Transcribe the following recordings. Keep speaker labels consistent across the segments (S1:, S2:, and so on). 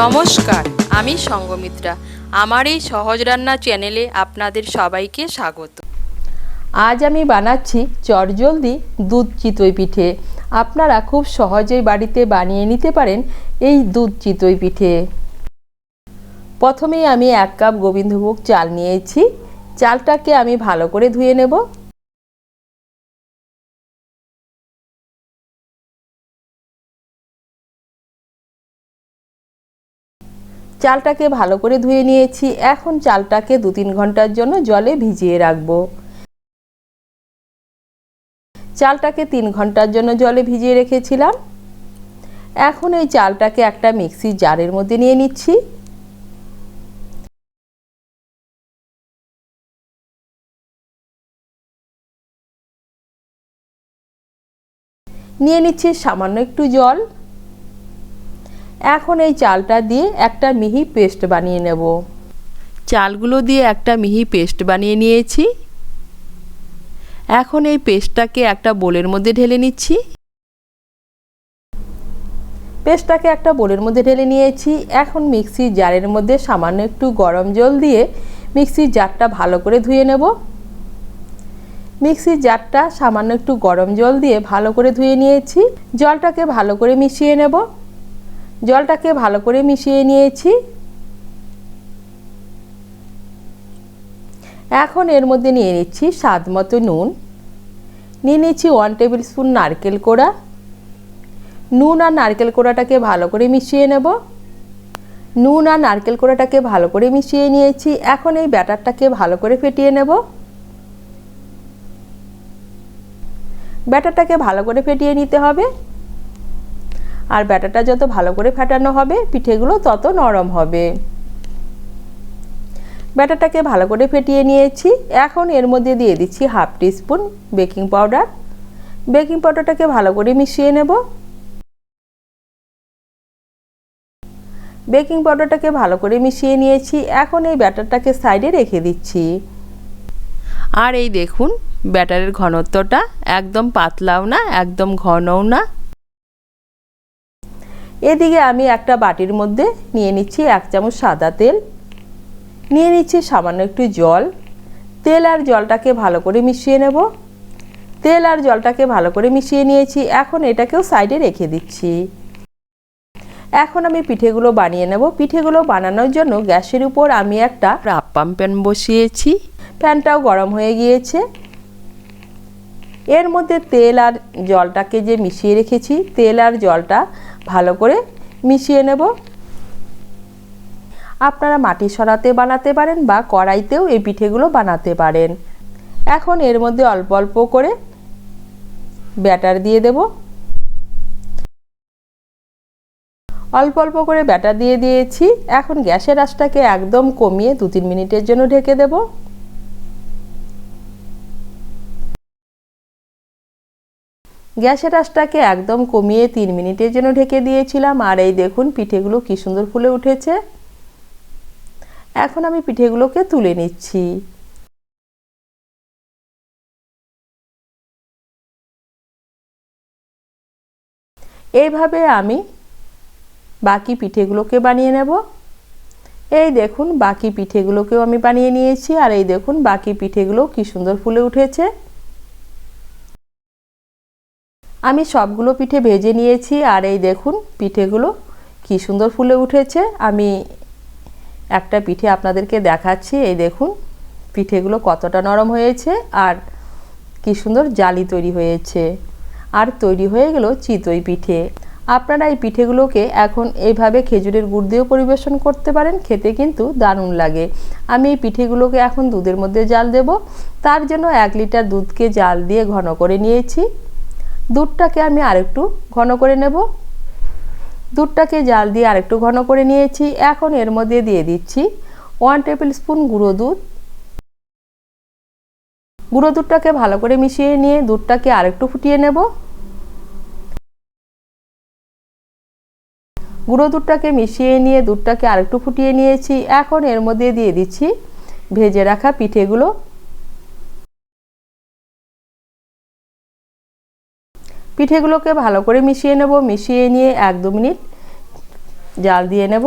S1: নমস্কার, আমি সঙ্গমিত্রা। আমার এই সহজ রান্না চ্যানেলে আপনাদের সবাইকে স্বাগত।
S2: আজ আমি বানাচ্ছি চটজলদি দুধ চিতই পিঠে। আপনারা খুব সহজেই বাড়িতে বানিয়ে নিতে পারেন এই দুধ চিতই পিঠে। প্রথমেই আমি এক কাপ গোবিন্দভোগ চাল নিয়েছি। চালটাকে আমি ভালো করে ধুয়ে নেব। চালটাকে ভালো করে ধুয়ে নিয়েছি। এখন চালটাকে দু তিন ঘণ্টার জন্য জলে ভিজিয়ে রাখব। চালটাকে তিন ঘণ্টার জন্য জলে ভিজিয়ে রেখেছিলাম। এখন এই চালটাকে একটা মিক্সির জারের মধ্যে নিয়ে নিচ্ছি। নিয়ে নিচ্ছি সামান্য একটু জল। এখন এই চালটা দিয়ে একটা মিহি পেস্ট বানিয়ে নেব। চালগুলো দিয়ে একটা মিহি পেস্ট বানিয়ে নিয়েছি। এখন এই পেস্টটাকে একটা বোলের মধ্যে ঢেলে নিচ্ছি। পেস্টটাকে একটা বোলের মধ্যে ঢেলে নিয়েছি। এখন মিক্সির জারের মধ্যে সামান্য একটু গরম জল দিয়ে মিক্সির জারটা ভালো করে ধুয়ে নেব। মিক্সির জারটা সামান্য একটু গরম জল দিয়ে ভালো করে ধুয়ে নিয়েছি। জলটাকে ভালো করে মিশিয়ে নেব। জলটাকে ভালো করে মিশিয়ে নিয়েছি। এখন এর মধ্যে নিয়ে নিচ্ছি স্বাদ মতো নুন। নিয়ে নিচ্ছি ওয়ান টেবিল স্পুন নারকেল কোড়া। নুন আর নারকেল কোড়াটাকে ভালো করে মিশিয়ে নেব। নুন আর নারকেল কোড়াটাকে ভালো করে মিশিয়ে নিয়েছি। এখন এই ব্যাটারটাকে ভালো করে ফেটিয়ে নেব। ব্যাটারটাকে ভালো করে ফেটিয়ে নিতে হবে। আর ব্যাটারটা যত ভালো করে ফেটানো হবে, পিঠেগুলো তত নরম হবে। ব্যাটারটাকে ভালো করে ফেটিয়ে নিয়েছি। এখন এর মধ্যে দিয়ে দিচ্ছি half teaspoon baking powder. Baking পাউডারটাকে ভালো করে মিশিয়ে নেব। বেকিং পাউডারটাকে ভালো করে মিশিয়ে নিয়েছি। এখন এই ব্যাটারটাকে সাইডে রেখে দিচ্ছি। আর এই দেখুন, ব্যাটারের ঘনত্বটা একদম পাতলাও না, একদম ঘনও না। এদিকে আমি একটা বাটির মধ্যে নিয়ে নিচ্ছি এক চামচ সাদা তেল। নিয়ে নিচ্ছি সামান্য একটু জল। তেল আর জলটাকে ভালো করে মিশিয়ে নেব। তেল আর জলটাকে ভালো করে মিশিয়ে নিয়েছি। এখন এটাকেও সাইডে রেখে দিচ্ছি। এখন আমি পিঠেগুলো বানিয়ে নেব। পিঠেগুলো বানানোর জন্য গ্যাসের উপর আমি একটা প্যান বসিয়েছি। প্যানটাও গরম হয়ে গিয়েছে। এর মধ্যে তেল আর জলটাকে যে মিশিয়ে রেখেছি, তেল আর জলটা ভালো করে মিশিয়ে নেব। আপনারা মাটি সরাতে বানাতে পারেন বা কড়াইতেও এই পিঠেগুলো বানাতে পারেন। এখন এর মধ্যে অল্প অল্প করে ব্যাটার দিয়ে দেব। অল্প অল্প করে ব্যাটার দিয়ে দিয়েছি। এখন গ্যাসের আঁচটাকে একদম কমিয়ে দু তিন মিনিটের জন্য ঢেকে দেব। গ্যাসের আঁচটাকে একদম কমিয়ে তিন মিনিটের জন্য ঢেকে দিয়েছিলাম। আর এই দেখুন পিঠেগুলো কি সুন্দর ফুলে উঠেছে। এখন আমি পিঠেগুলোকে তুলে নিচ্ছি। এইভাবে আমি বাকি পিঠেগুলোকে বানিয়ে নেব। এই দেখুন বাকি পিঠেগুলোকেও আমি বানিয়ে নিয়েছি। আর এই দেখুন বাকি পিঠেগুলো কি সুন্দর ফুলে উঠেছে। আমি সবগুলো পিঠে ভেজে নিয়েছি আর এই দেখুন পিঠেগুলো কি সুন্দর ফুলে উঠেছে। আমি একটা পিঠে আপনাদেরকে দেখাচ্ছি, এই দেখুন পিঠেগুলো কতটা নরম হয়েছে আর কি সুন্দর জালি তৈরি হয়েছে। আর তৈরি হয়ে গেল চিতই পিঠে। আপনারা এই পিঠেগুলোকে এখন এইভাবে খেজুরের গুড় দিয়েও পরিবেশন করতে পারেন, খেতে কিন্তু দারুণ লাগে। আমি এই পিঠেগুলোকে এখন দুধের মধ্যে জাল দেব। তার জন্য এক লিটার দুধকে জাল দিয়ে ঘন করে নিয়েছি। দুধটাকে আমি আরেকটু ঘন করে নেব। দুধটাকে জাল দিয়ে আরেকটু ঘন করে নিয়েছি। এখন এর মধ্যে দিয়ে দিচ্ছি ওয়ান টেবিল স্পুন গুঁড়ো দুধ। গুঁড়ো দুধটাকে ভালো করে মিশিয়ে নিয়ে দুধটাকে আরেকটু ফুটিয়ে নেব। গুঁড়ো দুধটাকে মিশিয়ে নিয়ে দুধটাকে আরেকটু ফুটিয়ে নিয়েছি। এখন এর মধ্যে দিয়ে দিচ্ছি ভেজে রাখা পিঠেগুলো। পিঠেগুলোকে ভালো করে মিশিয়ে নেব, মিশিয়ে নিয়ে এক দু মিনিট জাল দিয়ে নেব।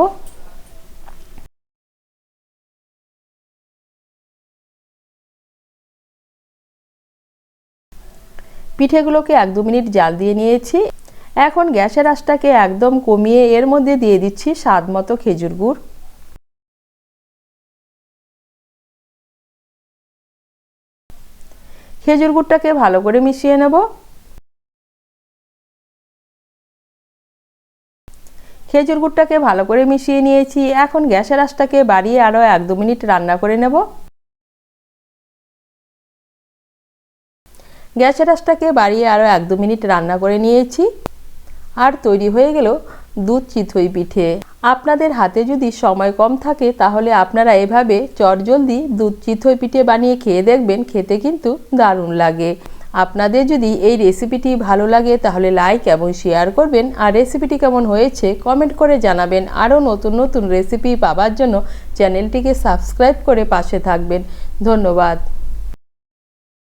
S2: পিঠেগুলোকে এক দু মিনিট জাল দিয়ে নিয়েছি। এখন গ্যাসের আঁচটাকে একদম কমিয়ে এর মধ্যে দিয়ে দিচ্ছি স্বাদ মতো খেজুর গুড়। খেজুর গুড়টাকে ভালো করে মিশিয়ে নেব। খেজুর গুড়টাকে ভালো করে মিশিয়ে নিয়েছি। এখন গ্যাসের আঁচটাকে বাড়িয়ে আরও এক দু মিনিট রান্না করে নেব। গ্যাসের আঁচটাকে বাড়িয়ে আরও এক দু মিনিট রান্না করে নিয়েছি। আর তৈরি হয়ে গেল দুধ চিতই পিঠে। আপনাদের হাতে যদি সময় কম থাকে, তাহলে আপনারা এভাবে চটজলদি দুধ চিতই পিঠে বানিয়ে খেয়ে দেখবেন, খেতে কিন্তু দারুণ লাগে। আপনাদের যদি এই রেসিপিটি ভালো লাগে, তাহলে লাইক এবং শেয়ার করবেন। আর রেসিপিটি কেমন হয়েছে কমেন্ট করে জানাবেন। আরও নতুন নতুন রেসিপি পাবার জন্য চ্যানেলটিকে সাবস্ক্রাইব করে পাশে থাকবেন। ধন্যবাদ।